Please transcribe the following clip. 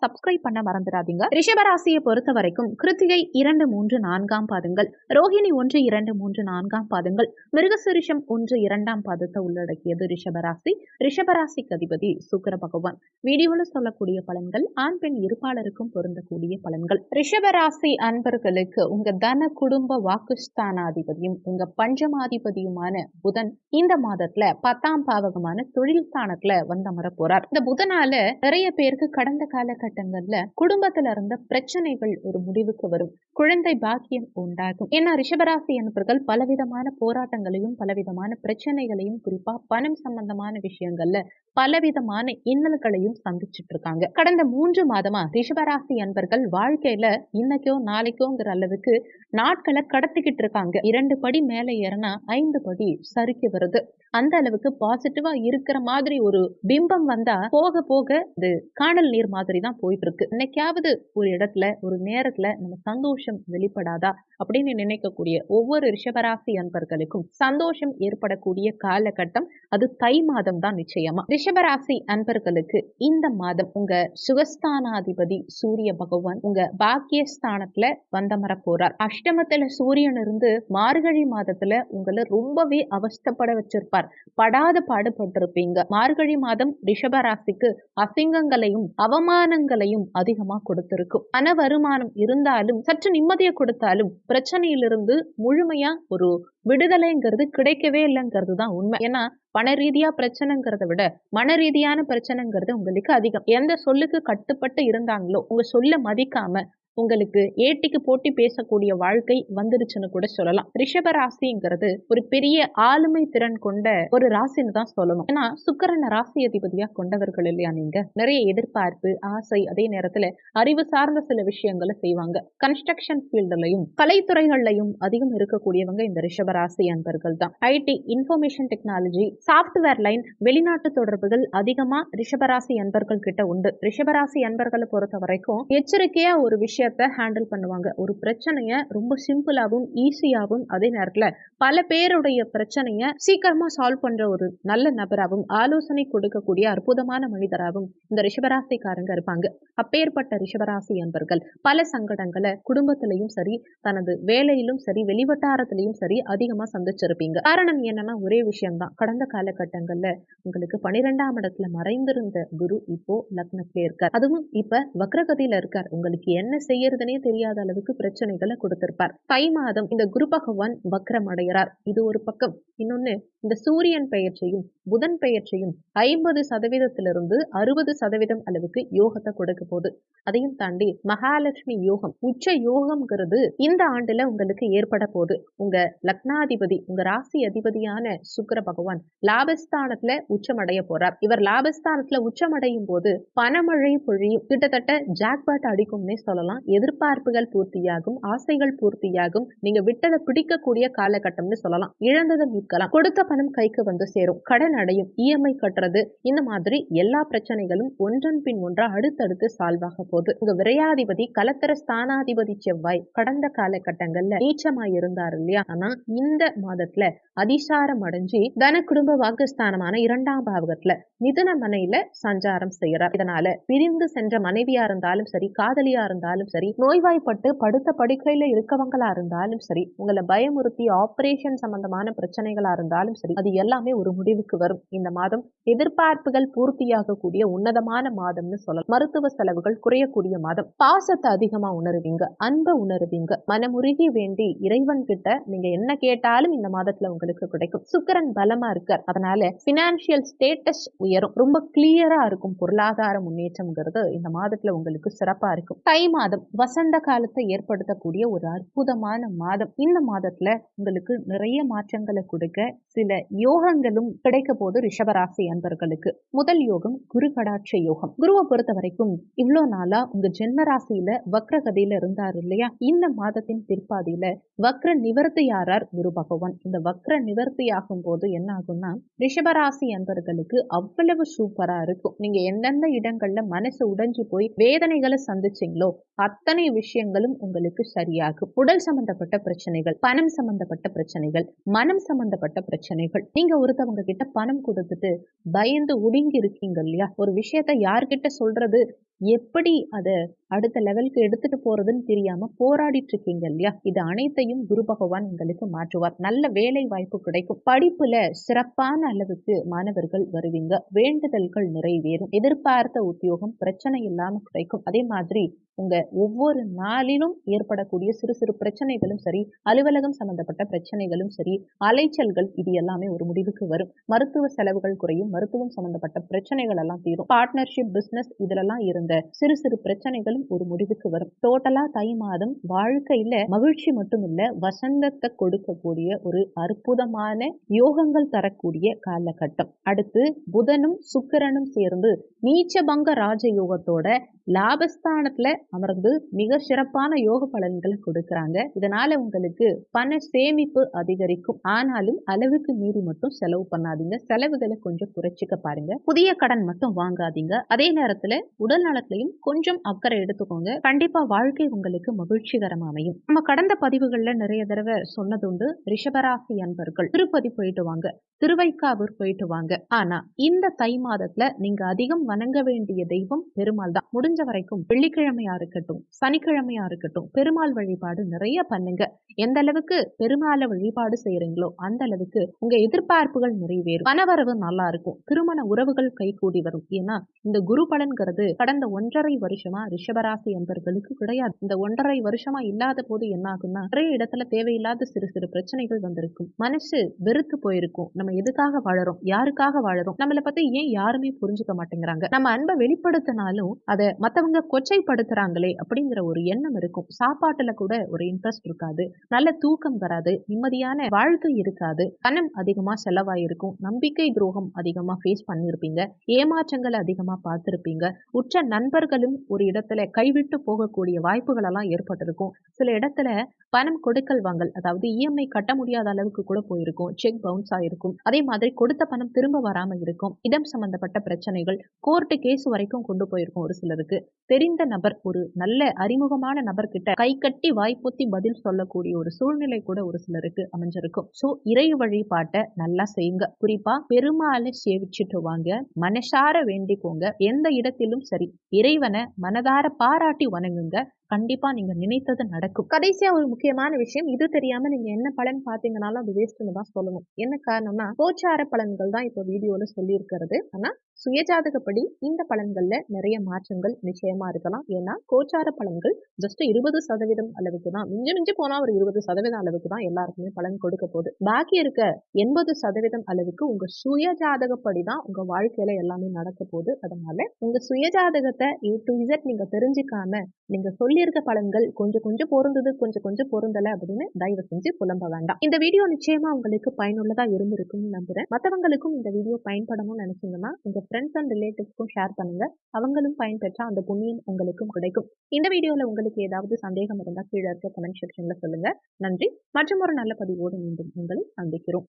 Subscribe பண்ண மறந்துடாதீங்க. ரிஷபராசியை பொறுத்த வரைக்கும் கிருத்திகை இரண்டு மூன்று நான்காம் பாதங்கள் ரோஹிணி ஒன்று இரண்டு மூன்று நான்காம் பாதங்கள் மிருகசுரிஷம் ஒன்று இரண்டாம் பாதத்தை உள்ளடக்கியது ரிஷபராசி. ரிஷபராசிக்கு அதிபதி சுக்கர பகவான். வீடியோல சொல்லக்கூடிய பலன்கள் ஆண் பெண் இருப்பாளருக்கும் பொருந்தக்கூடிய பலன்கள். ரிஷபராசி அன்பர்களுக்கு உங்க தன குடும்ப வாக்குஸ்தானாதிபதியும் உங்க பஞ்சமாதிபதியுமான புதன் இந்த மாதத்துல பத்தாம் பாவகமான தொழில் ஸ்தானத்துல வந்தமர போறார் இந்த புதனால நிறைய பேருக்கு கடந்த கால காலகட்டங்கள்ல குடும்பத்துல இருந்த பிரச்சனைகள் ஒரு முடிவுக்கு வரும். குழந்தை பாக்கியம் உண்டாகும். ஏன்னா ரிஷபராசி அன்பர்கள் பலவிதமான போராட்டங்களையும் பலவிதமான பிரச்சனைகளையும் குறிப்பா பணம் சம்பந்தமான விஷயங்கள்ல பலவிதமான இன்னல்களையும் சந்திச்சுட்டு இருக்காங்க கடந்த மூன்று மாதமா ரிஷபராசி அன்பர்கள் வாழ்க்கையில இன்னைக்கோ நாளைக்கோங்கிற அளவுக்கு நாட்களை கடத்திக்கிட்டு இருக்காங்க இரண்டு படி மேல ஏறினா ஐந்து படி சறுக்கி வருது. அந்த அளவுக்கு பாசிட்டிவா இருக்கிற மாதிரி ஒரு பிம்பம் வந்தா போக போக இது காணல் நீர் மாதிரி தான் போயிட்டு இருக்கு இன்னைக்காவது ஒரு இடத்துல ஒரு நேரத்துல நம்ம சந்தோஷம் வெளிப்படாதா? அப்படின்னு நினைக்கக்கூடிய ஒவ்வொரு ரிஷபராசி அன்பர்களுக்கும் சந்தோஷம் ஏற்படக்கூடிய காலகட்டம் அது தை மாதம் தான் நிச்சயமா. ரிஷபராசி அன்பர்களுக்கு இந்த மாதம் உங்க சுகஸ்தானாதிபதி சூரிய பகவான் உங்க பாக்கியஸ்தானத்துல வந்தமர போறார். அஷ்டமத்துல சூரியன் இருந்து மார்கழி மாதத்துல உங்களை ரொம்பவே அவஸ்தப்பட வச்சிருப்பார். படாத பாடுபட்டிருப்பீங்க. மார்கழி மாதம் ரிஷபராசிக்கு அசிங்கங்களையும் அவமானங்களையும் அதிகமா கொடுத்திருக்கும். பண வருமானம் இருந்தாலும் சற்று நிம்மதியை கொடுத்தாலும் பிரச்சனையிலிருந்து முழுமையா ஒரு விடுதலைங்கிறது கிடைக்கவே இல்லைங்கிறது தான் உண்மை. ஏன்னா பண ரீதியா பிரச்சனைங்கிறத விட மன ரீதியான பிரச்சனைங்கிறது உங்களுக்கு அதிகம். எந்த சொல்லுக்கு கட்டுப்பட்டு இருந்தாங்களோ உங்க சொல்ல மதிக்காம உங்களுக்கு ஏட்டிக்கு போட்டி பேசக்கூடிய வாழ்க்கை வந்துருச்சுன்னு கூட சொல்லலாம். ரிஷப ராசிங்கிறது ஒரு பெரிய ஆளுமை திறன் கொண்ட ஒரு ராசின்னு தான் சொல்லணும். ஏன்னா சுக்கரன் ராசி அதிபதியா கொண்டவர்கள் இல்லையா நீங்க? நிறைய எதிர்பார்ப்பு ஆசை அதே நேரத்துல அறிவு சார்ந்த சில விஷயங்களை செய்வாங்க. கன்ஸ்ட்ரக்ஷன் ஃபீல்டுலையும் கலைத்துறைகள்லையும் அதிகம் இருக்கக்கூடியவங்க இந்த ரிஷப ராசி அன்பர்கள் தான். IT information technology software line வெளிநாட்டு தொடர்புகள் அதிகமா ரிஷபராசி அன்பர்கள் கிட்ட உண்டு. ரிஷபராசி அன்பர்களை பொறுத்த வரைக்கும் எச்சரிக்கையா ஒரு விஷயம் விஷயத்த ஹேண்டில் பண்ணுவாங்க. ஒரு பிரச்சனையை ரொம்ப சிம்பிளாகவும் ஈஸியாகவும் அதே நேரத்தில் பல பேருடைய பிரச்சனையை சீக்கிரமா சால்வ் பண்ற ஒரு நல்ல நபராகவும் ஆலோசனை கொடுக்கக்கூடிய அற்புதமான மனிதராகவும் இந்த ரிஷபராசிக்காரங்க இருப்பாங்க. அப்பேற்பட்ட ரிஷபராசி என்பர்கள் பல சங்கடங்களை குடும்பத்திலையும் சரி தனது வேலையிலும் சரி வெளிவட்டாரத்திலையும் சரி அதிகமா சந்திச்சிருப்பீங்க. காரணம் என்னன்னா ஒரே விஷயம்தான். கடந்த காலகட்டங்கள்ல உங்களுக்கு பனிரெண்டாம் இடத்துல மறைந்திருந்த குரு இப்போ லக்னத்திலே இருக்கார். அதுவும் இப்ப வக்ரகதியில இருக்கார். உங்களுக்கு என்ன செய்யறதுனே தெரியாத அளவுக்கு பிரச்சனைகளை கொடுத்திருப்பார். தை மாதம் இந்த குரு பகவான் வக்ரம் அடைகிறார். இது ஒரு பக்கம். இன்னொன்னு இந்த சூரியன் பெயர்ச்சியும் புதன் பெயர்ச்சியும் ஐம்பது சதவீதத்திலிருந்து அறுபது சதவீதம் அளவுக்கு யோகத்தை கொடுக்க போகுது. அதையும் தாண்டி மகாலட்சுமி யோகம் உச்ச யோகம்ங்கிறது இந்த ஆண்டுல உங்களுக்கு ஏற்பட போகுது. உங்க லக்னாதிபதி உங்க ராசி அதிபதியான சுக்கர பகவான் லாபஸ்தானத்துல உச்சமடைய போறார். இவர் லாபஸ்தானத்துல உச்சமடையும் போது பணமழை பொழியும். கிட்டத்தட்ட ஜாக்பாட் அடிக்கும்னே சொல்லலாம். எதிர்பார்ப்புகள் பூர்த்தியாகும் ஆசைகள் பூர்த்தியாகும். நீங்க விட்டதை பிடிக்கக்கூடிய காலகட்டம்னு சொல்லலாம். இழந்ததை மீட்கலாம். கொடுத்த பணம் கைக்கு வந்து சேரும். கடன் அடையும். இஎம்ஐ கட்டுறது. இந்த மாதிரி எல்லா பிரச்சனைகளும் ஒன்றன் பின் ஒன்றா அடுத்தடுத்து சால்வ் ஆக போகுது. உங்க விரையாதிபதி கலத்தர ஸ்தானாதிபதி செவ்வாய் கடந்த காலகட்டங்கள்ல நீச்சமா இருந்தார் இல்லையா? ஆனா இந்த மாதத்துல அதிசாரம் அடைஞ்சு தன குடும்ப வாக்குஸ்தானமான இரண்டாம் பாவகத்துல மிதன மனையில சஞ்சாரம் செய்யறார் இதனால பிரிந்து சென்ற மனைவியா இருந்தாலும் சரி காதலியா இருந்தாலும் சரி நோய்வாய்ப்பட்டு படுத்த படுக்கையில இருக்கவங்களா இருந்தாலும் சரி உங்களை பயமுறுத்தி ஆபரேஷன் சம்பந்தமான பிரச்சனைகளா இருந்தாலும் சரி அது எல்லாமே ஒரு முடிவுக்கு வரும். இந்த மாதம் எதிர்பார்ப்புகள் பூர்த்தியாகக்கூடிய உன்னதமான மாதம்னு சொல்லலாம். மருத்துவ செலவுகள் குறையக்கூடிய மாதம். பாசத்தை அதிகமா உணருவீங்க அன்பை உணருவீங்க மனமுருகி வேண்டி இறைவன் கிட்ட நீங்க என்ன கேட்டாலும் இந்த மாதத்துல உங்களுக்கு கிடைக்கும். சுக்கரன் பலமா இருக்கார். அதனால பினான்சியல் ஸ்டேட்டஸ் உயரும். ரொம்ப கிளியரா இருக்கும் பொருளாதார முன்னேற்றம்ங்கிறது இந்த மாதத்துல உங்களுக்கு சிறப்பா இருக்கும். தை மாதம் மாதம் வசந்த காலத்தை ஏற்படுத்தக்கூடிய ஒரு அற்புதமான மாதம். இந்த மாதத்துல உங்களுக்கு நிறைய மாற்றங்களை கொடுக்க சில யோகங்களும் கிடைக்க போது ரிஷபராசி அன்பர்களுக்கு. முதல் யோகம் குரு கடாட்ச யோகம். குருவை பொறுத்த வரைக்கும் இவ்வளோ நாளா உங்க ஜென்ம ராசியில வக்ரகதியில இருந்தார் இல்லையா? இந்த மாதத்தின் பிற்பாதியில வக்ர நிவர்த்தியாரார் குரு பகவான். இந்த வக்ர நிவர்த்தி ஆகும் போது என்ன ஆகும்னா ரிஷபராசி அன்பர்களுக்கு அவ்வளவு சூப்பரா இருக்கும். நீங்க எந்தெந்த இடங்கள்ல மனசு உடைஞ்சு போய் வேதனைகளை சந்திச்சீங்களோ அத்தனை விஷயங்களும் உங்களுக்கு சரியாகும். உடல் சம்பந்தப்பட்ட பிரச்சனைகள் பணம் சம்பந்தப்பட்ட பிரச்சனைகள் மனம் சம்பந்தப்பட்ட பிரச்சனைகள். நீங்க ஒருத்தவங்க கிட்ட பணம் கொடுத்துட்டு பயந்து ஒடுங்கி இருக்கீங்க இல்லையா? ஒரு விஷயத்த யார்கிட்ட சொல்றது எப்படி அதை அடுத்த லெவலுக்கு எடுத்துட்டு போறதுன்னு தெரியாம போராடிட்டு இருக்கீங்க இல்லையா? இது அனைத்தையும் குரு பகவான் உங்களுக்கு மாற்றுவார். நல்ல வேலை வாய்ப்பு கிடைக்கும். படிப்புல சிறப்பான அளவுக்கு மாணவர்கள் வருவீங்க. வேண்டுதல்கள் நிறைவேறும். எதிர்பார்த்த உத்தியோகம் பிரச்சனை இல்லாம கிடைக்கும். அதே மாதிரி உங்க ஒவ்வொரு நாளிலும் ஏற்படக்கூடிய சிறு சிறு பிரச்சனைகளும் சரி அலுவலகம் சம்பந்தப்பட்ட பிரச்சனைகளும் சரி அலைச்சல்கள் இது எல்லாமே ஒரு முடிவுக்கு வரும். மருத்துவ செலவுகள் குறையும். மருத்துவம் சம்பந்தப்பட்ட பிரச்சனைகள் எல்லாம் தீரும். பார்ட்னர்ஷிப் பிசினஸ் இதுலலாம் இருந்த சிறு சிறு பிரச்சனைகளும் ஒரு முடிவுக்கு வரும். டோட்டலா தை மாதம் வாழ்க்கையில மகிழ்ச்சி மட்டும் இல்ல வசந்தத்தை கொடுக்கக்கூடிய ஒரு அற்புதமான யோகங்கள் தரக்கூடிய காலகட்டம். அடுத்து புதனும் சுக்கிரனும் சேர்ந்து நீச்சபங்க ராஜயோகத்தோட லாபஸ்தானத்துல அமர்ந்து மிக சிறப்பான யோக பலன்களை கொடுக்கறாங்க. இதனால உங்களுக்கு பண சேமிப்பு அதிகரிக்கும். ஆனாலும் அளவுக்கு மீறி மட்டும் செலவு பண்ணாதீங்க. செலவுகளை கொஞ்சம் குறைச்சிக்க பாருங்க. புதிய கடன் மட்டும் வாங்காதீங்க. அதே நேரத்துல உடல் நலத்திலையும் கொஞ்சம் அக்கறை எடுத்துக்கோங்க. கண்டிப்பா வாழ்க்கை உங்களுக்கு மகிழ்ச்சிகரமா அமையும். நம்ம கடந்த பதிவுகள்ல நிறைய தடவை சொன்னதுண்டு ரிஷபராசி அன்பர்கள் திருப்பதி போயிட்டு வாங்க. திருவைக்காவூர் போயிட்டு வாங்க. ஆனா இந்த தை மாதத்துல நீங்க அதிகம் வணங்க வேண்டிய தெய்வம் பெருமாள் தான். முடிஞ்ச வரைக்கும் வெள்ளிக்கிழமையா இருக்கட்டும் சனிக்கிழமையா இருக்கட்டும் பெருமாள் வழிபாடு நிறைய பண்ணுங்க. எந்த அளவுக்கு பெருமாளை வழிபாடு செய்யறீங்களோ அந்த அளவுக்கு உங்க எதிர்பார்ப்புகள் நிறைவேறும். பணவரவு நல்லா இருக்கும். திருமண உறவுகள் கைகூடி வரும். ஏன்னா இந்த குரு பலன்கிறது கடந்த ஒன்றரை வருஷமா ரிஷபராசி என்பர்களுக்கு கிடையாது. இந்த ஒன்றரை வருஷமா இல்லாத போது என்ன ஆகும்னா நிறைய இடத்துல தேவையில்லாத சிறு சிறு பிரச்சனைகள் வந்திருக்கும். மனசு வெறுத்து போயிருக்கும். நம்ம எதுக்காக வாழறோம்? யாருக்காக வாழறோம்? நம்மளை பத்தி ஏன் யாருமே புரிஞ்சுக்க மாட்டேங்கிறாங்க? நம்ம அன்பை வெளிப்படுத்தினாலும் அதை மத்தவங்க கொச்சைப்படுத்துறாங்களே அப்படிங்கிற ஒரு எண்ணம் இருக்கும். சாப்பாட்டுல கூட ஒரு இன்ட்ரெஸ்ட் இருக்காது. நல்ல தூக்கம் வராது. நிம்மதியான வாழ்க்கை இருக்காது. பணம் அதிகமா செலவாயிருக்கும். நம்பிக்கை துரோகம் அதிகமா ஃபேஸ் பண்ணிருப்பீங்க. ஏமாற்றங்கள் அதிகமா பார்த்திருப்பீங்க. உற்ற நண்பர்களும் ஒரு இடத்துல கைவிட்டு போகக்கூடிய வாய்ப்புகள் எல்லாம் ஏற்பட்டிருக்கும். சில இடத்துல பணம் கொடுக்கல் வாங்கல் அதாவது இஎம்ஐ கட்ட முடியாத அளவுக்கு கூட போயிருக்கும். செக் பவுன்ஸ் ஆயிருக்கும். அதே மாதிரி கொடுத்த பணம் திரும்ப வராம இருக்கும். இடம் சம்பந்தப்பட்ட பிரச்சனைகள் கோர்ட்டு கேஸ் வரைக்கும் கொண்டு போயிருக்கும் ஒரு சிலருக்கு. தெரிந்த நபர் ஒரு நல்ல அறிமுகமான நபர்கிட்ட கை கட்டி வாய்ப்பொத்தி பதில் சொல்லக்கூடிய ஒரு சூழ்நிலை கூட ஒரு சிலருக்கு அமைஞ்சிருக்கும். சோ இறை வழிபாட்டை நல்லா செய்யுங்க. குறிப்பா பெருமாளை சேவிச்சுட்டு வாங்க. மனசார வேண்டிக்கோங்க. எந்த இடத்திலும் சரி. இறைவனை மனதார பாராட்டி வணங்குங்க. கண்டிப்பா நீங்க நினைத்தது நடக்கும். கடைசியா ஒரு முக்கியமான விஷயம். இது தெரியாம நீங்க என்ன பலன் பாத்தீங்கன்னாலும் அது வேஸ்ட்னு தான் சொல்லணும். என்ன காரணம்னா கோச்சார பலன்கள் தான் இப்போ வீடியோல சொல்லி இருக்கிறது ஆனா சுயஜாதகப்படி இந்த பலன்கள்ல நிறைய மாற்றங்கள் நிச்சயமா இருக்கலாம். ஏன்னா கோச்சார பலன்கள் ஜஸ்ட் இருபது சதவீதம் அளவுக்கு தான். மிஞ்சி மிஞ்சி போனா ஒரு இருபது சதவீதம் அளவுக்கு தான் எல்லாருக்குமே பலன் கொடுக்க போகுது. பாக்கி இருக்க எண்பது சதவீதம் அளவுக்கு உங்க சுயஜாதகப்படி தான் உங்க வாழ்க்கையில எல்லாமே நடக்க போகுது. அதனால உங்க சுயஜாதகத்தை ஏ டு இசட் நீங்க தெரிஞ்சுக்காம நீங்க சொல்லியிருக்க பலன்கள் கொஞ்சம் கொஞ்சம் பொருந்தது கொஞ்சம் கொஞ்சம் பொருந்தல அப்படின்னு தயவு செஞ்சு புலம்ப வேண்டாம். இந்த வீடியோ நிச்சயமா உங்களுக்கு பயனுள்ளதா இருந்திருக்கும்னு நம்புறேன். மற்றவங்களுக்கும் இந்த வீடியோ பயன்படணும்னு நினைச்சீங்கன்னா உங்க ஃப்ரெண்ட்ஸ் அண்ட் ரிலேட்டிவ்ஸ்க்கும் ஷேர் பண்ணுங்க. அவங்களும் பயன்பெற்றா அந்த புண்ணியம் உங்களுக்கும் கிடைக்கும். இந்த வீடியோவில் உங்களுக்கு ஏதாவது சந்தேகம் இருந்தால் கீழே இருக்க கமெண்ட் செக்ஷனில் சொல்லுங்க. நன்றி. மற்றும் ஒரு நல்ல பதிவோடு மீண்டும் உங்களை சந்திக்கிறோம்.